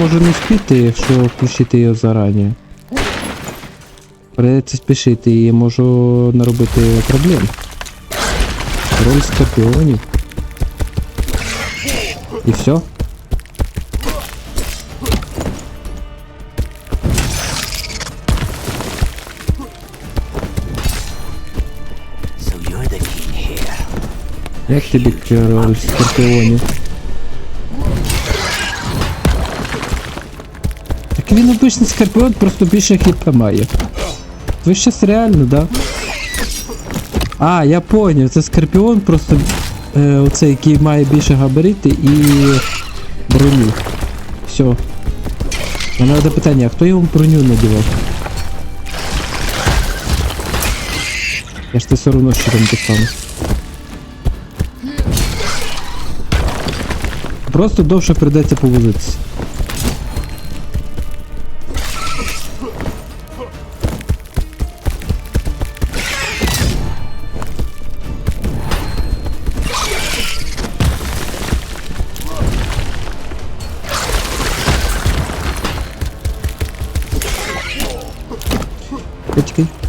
можу не спіти, якщо включити його зарані. Придеться спішити і можу наробити проблем. Роль скорпіонів. І все. Як тобі роль скорпіонів? Він обичний скорпіон, просто більше хп має. Ви щас реально, да? А, я поняв, це скорпіон просто е, оцей, який має більше габарити і броню. Все. Мене одне питання, а хто йому броню надівав? Я ж ти все одно там те. Просто довше прийдеться повозитися. Почекай.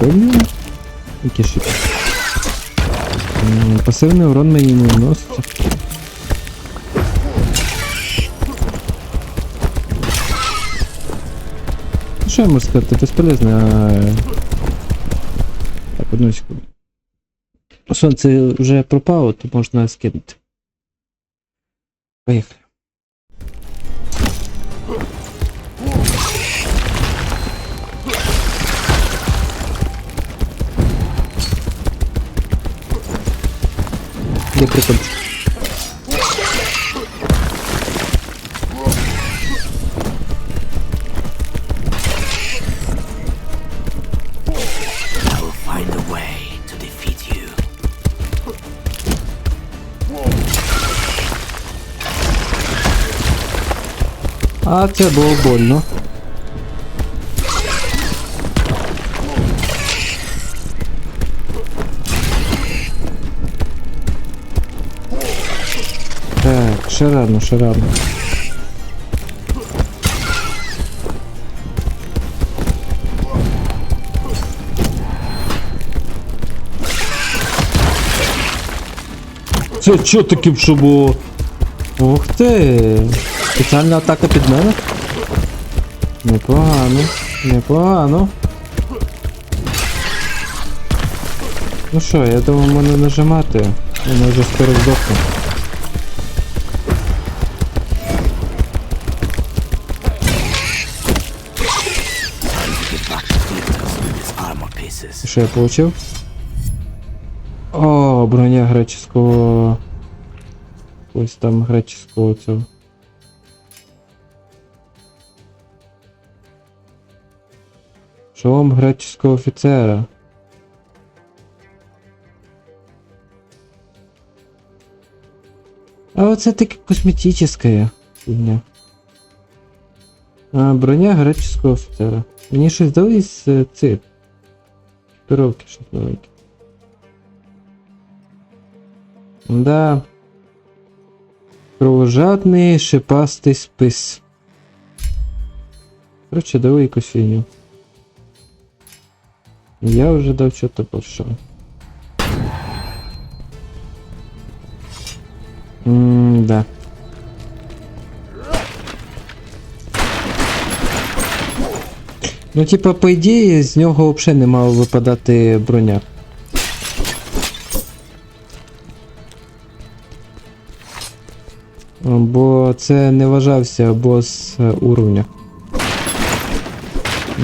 В нього? Які Пасивний урон мені не наноситься. Ну що я можу сказати, безполезно. Так, одну секунду. Сонце вже пропало, то можна скинути. Поїхали. Defeat you. А це було больно. Ще рано, ще рано. Це що таке що було? Ух ти! Спеціальна атака під мене? Непогано, непогано. Ну що, я думаю, мене нажимати. Воно вже скоро здохне. Що я получив? О, броня греческого. Ось там греческого цього. Шолом греческого офіцера. А оце таке косметическая фігня. А, броня греческого офіцера. Мені щось дали з цих. Пировки щось новеньке. Да. Кровожадний шипастий спис. Короче, давай фігню. Я вже дав чого-то пошов. Ммм, да. Ну, типа, по ідеї, з нього взагалі не мало випадати броня. Бо це не вважався бос е, уровня.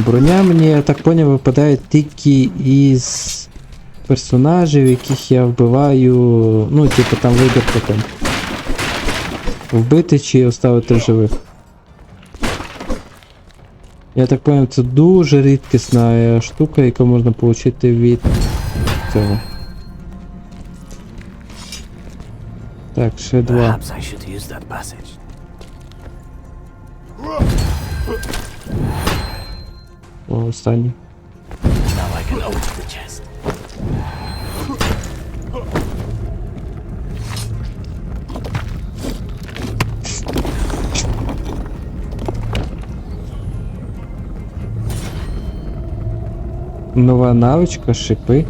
Броня мені, я так поняв, випадає тільки із персонажів, яких я вбиваю. Ну, типу там вибір потім. Вбити чи оставити в живих. Я так понял, це дуже рідкісна е, штука, яку можна отримати від цього. Так, ще два. О, останній. Нова навичка, шипи.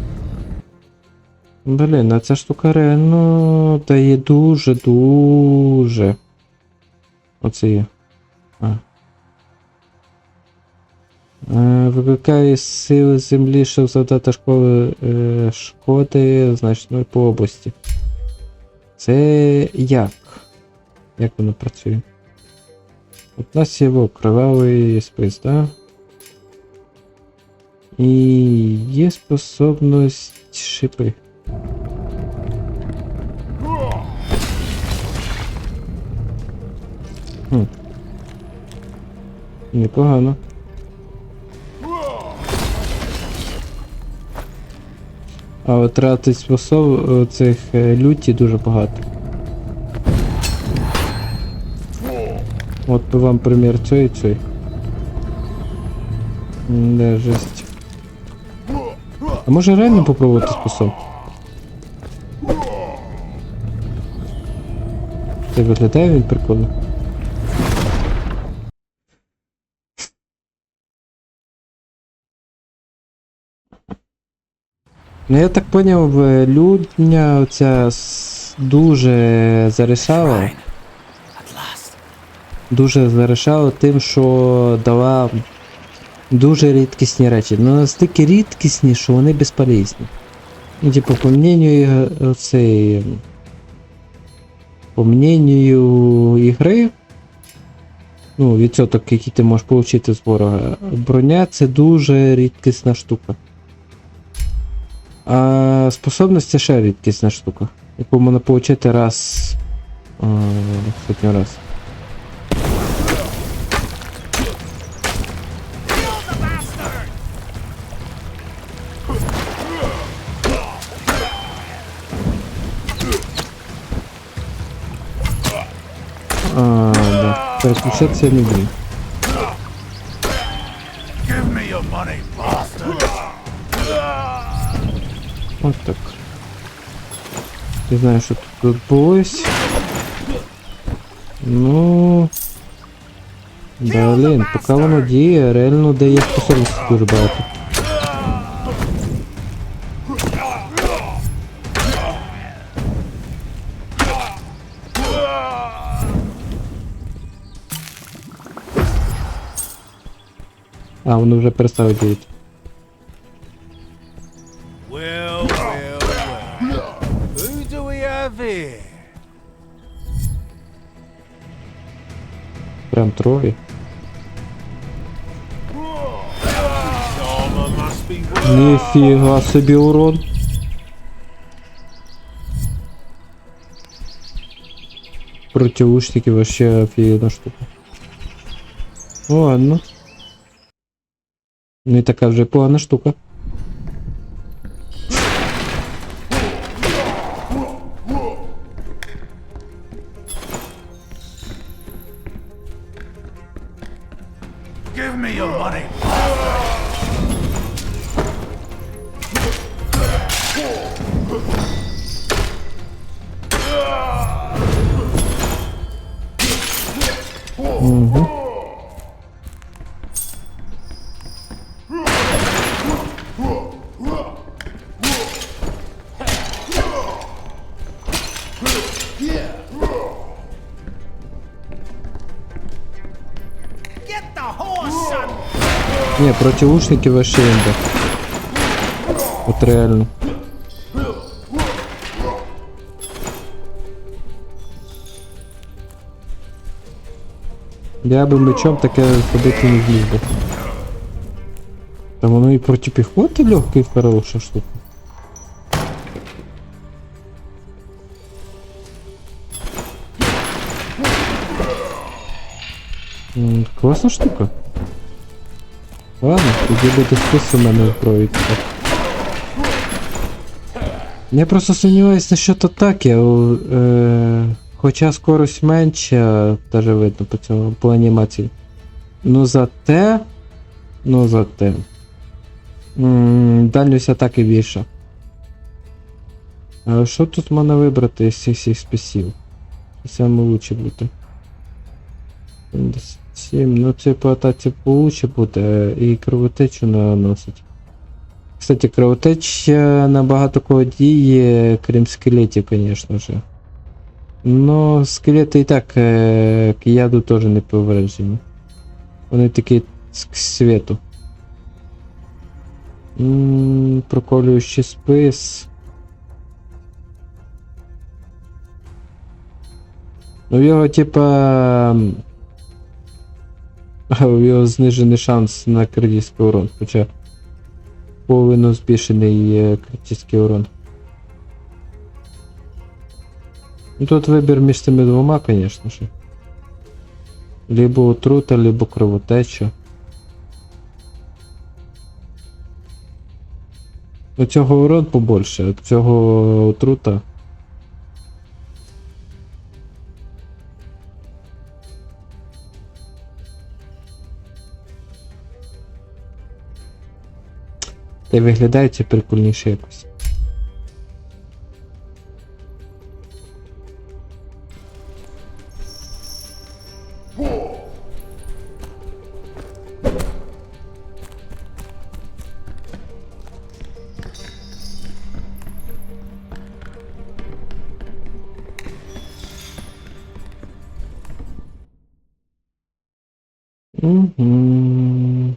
Блін, а ця штука реально дає дуже дуже. Оце є. А. Е, Викликає сили землі, щоб завдати школи е, шкоди значної по області. Це як? Як воно працює? От у нас є кривавий спис, так? Да? І є способність шипи. Хм. Непогано. А от тратить способ е, цих е, люті дуже багато. От вам примір цієї цієї. Да, жесть. А може реально попробувати способ? Це виглядає він прикольно. Ну я так поняв, е, людня оця дуже зарішала. Дуже зарішала тим, що дала дуже рідкісні речі. Ну настільки рідкісні, що вони безполезні. Ну, типу, по мнению цей. По мнению ігри. Ну, відсоток, який ти можеш отримати з ворога. Броня це дуже рідкісна штука. А способність це ще рідкісна штука, яку можна отримати раз. Сотню раз. 57 дней. Вот так. Не знаю, что тут отбылось. Ну... Блин, пока воно діє, реально дає способності дуже багато. А, воно вже перестало діяти. Well, well, well. Who do we have here? Прям троє. Armor must be worth. Ніфіга собі урон. Противушники вообще офігенна штука. Ладно. Не така вже погана штука. Son! Ні, противушники вообще имба. От реально. Я би мечом таке ходити не зміг би. Та воно і проти піхоти легкий хороша штука. Класна штука. Ладно, тоді буде спис у мене зброї. Я просто сумніваюся насчет атаки, о, е, хоча скорость менша, даже видно по цьому, по анімації. Ну зате. Ну зате. Дальність атаки більша. А що тут можна вибрати з цих всіх списів? Саме лучше буде. 77, ну це по атаці получше буде і кровотечу наносить. Кстати, кровотеча набагато кого діє, крім скелетів, звісно же. Но скелети і так е, к яду теж не повреждені. Вони такі к світу. Проколюючий спис. Ну, його, типа. У його знижений шанс на критичний урон, хоча половину збільшений критичний урон. Ну тут вибір між цими двома, звісно ж. Либо отрута, либо кровотеча. У цього урон побольше, а цього отрута. Та й виглядає це прикольніше якось. Угу.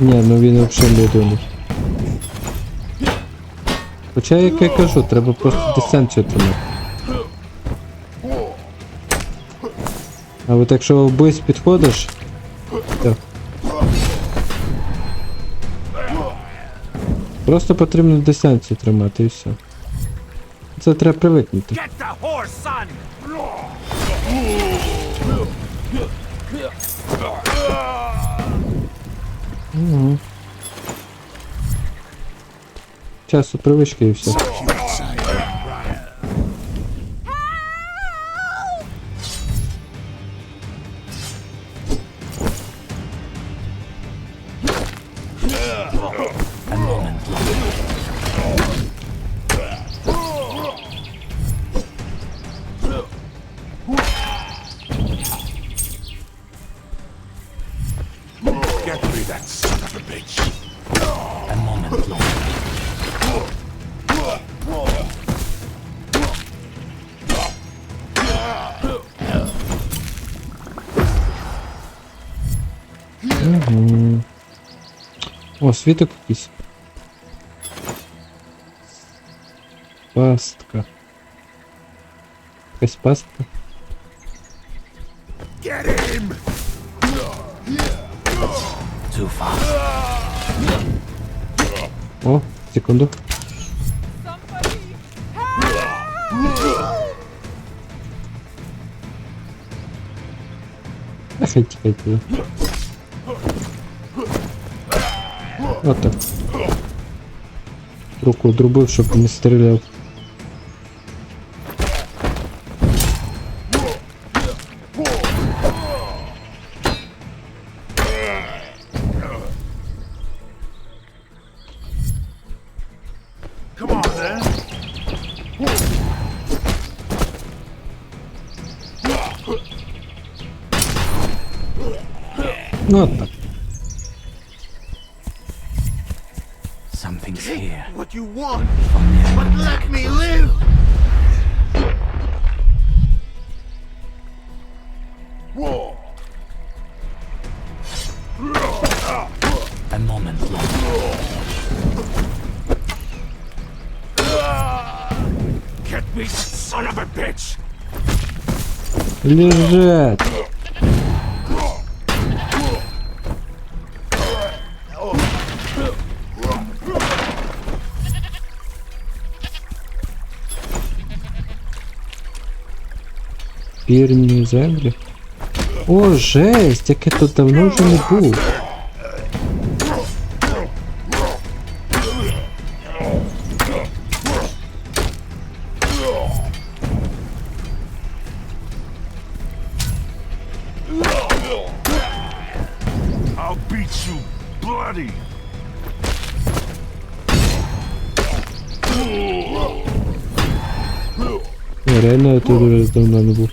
Ні, ну він взагалі не думав. Хоча, як я кажу, треба просто дистанцію тримати. А от якщо вбись підходиш. Так. Просто потрібно дистанцію тримати і все. Це треба привикнути. Get the horse, son! Угу. Часу привычки и все. A moment О, світок якийсь. Пастка. Якась пастка. Get him! Too fast. О, секунду. А хай тікай туди. От так. Руку одрубив, щоб не стріляв. Come on, then. Ну от так. Лежать. Вірні землі. О, жесть, як я тут давно вже не був. I'll beat you bloody. Я реально я тут вже давно не був.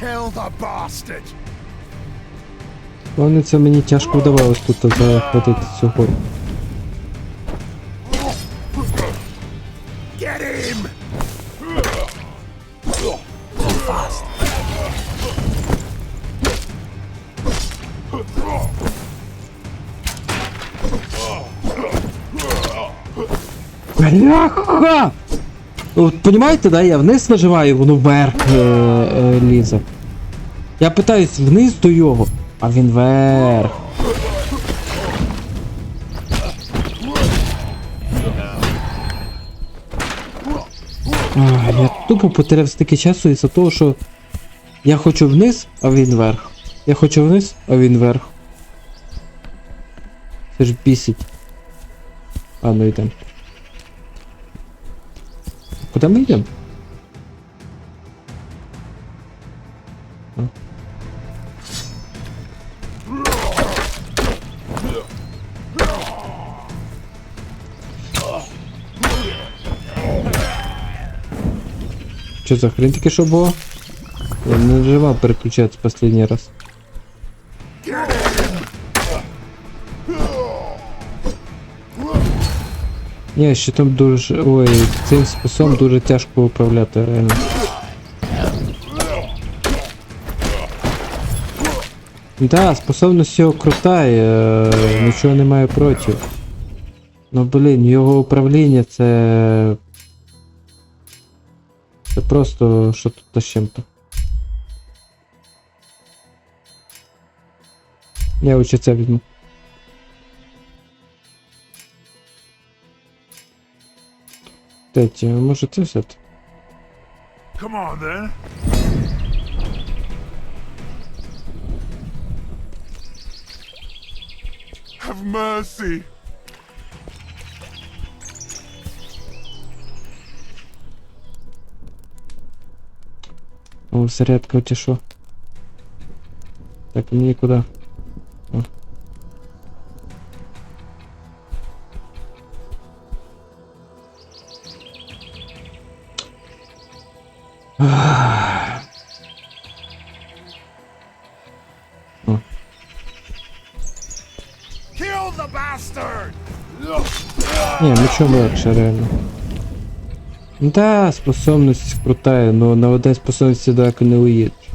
Kill the bastard. Вони це мені тяжко вдавалось тут захватити цю гору. Бляха! От понімаєте, да, я вниз нажимаю, воно вверх е, е, лізе. Я питаюсь вниз до його, а він вверх. Я тупо потеряв стільки часу із-за того, що я хочу вниз, а він вверх. Я хочу вниз, а він вверх. Це ж бісить. А, ну йдемо. Куда мы идем? Что за хрень таки что было? Я нажимал переключаться последний раз. Ні, щитом дуже. Ой, цим списом дуже тяжко управляти реально. Да, способність його крута, і, е, нічого немає проти. Ну блін, його управління це. Це просто що тут з чим-то. Я це візьму. Кстати, може це взяти? Come on then. Have mercy. О, зарядка чи що? Так, мені куди? Ні, нічого легше, реально. Ну Да, способність крутая, но на одній способності далеко не уїдеш.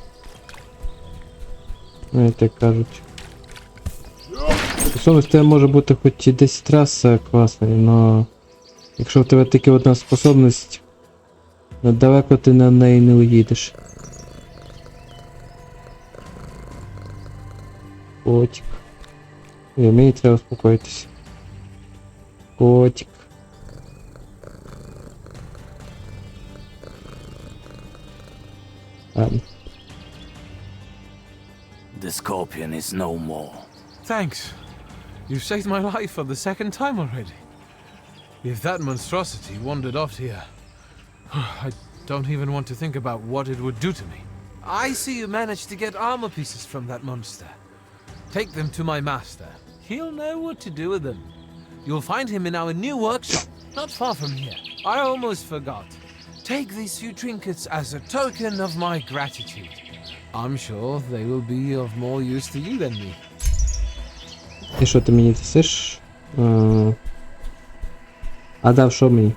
Ну, як так кажуть. Способність тебе може бути хоч і 10 раз класною, но якщо в тебе тільки одна способність, ну, далеко ти на неї не уїдеш. Котик. І мені треба успокоїтися. Котик. Um, the scorpion is no more. Thanks. You've saved my life for the second time already. If that monstrosity wandered off here, I don't even want to think about what it would do to me. I see you managed to get armor pieces from that monster. Take them to my master. He'll know what to do with them. You'll find him in our new workshop, not far from here. I almost forgot. Take these few trinkets as a token of my gratitude. I'm sure they will be of more use to you than me. І що ти мені дасиш? Е, А дав що мені?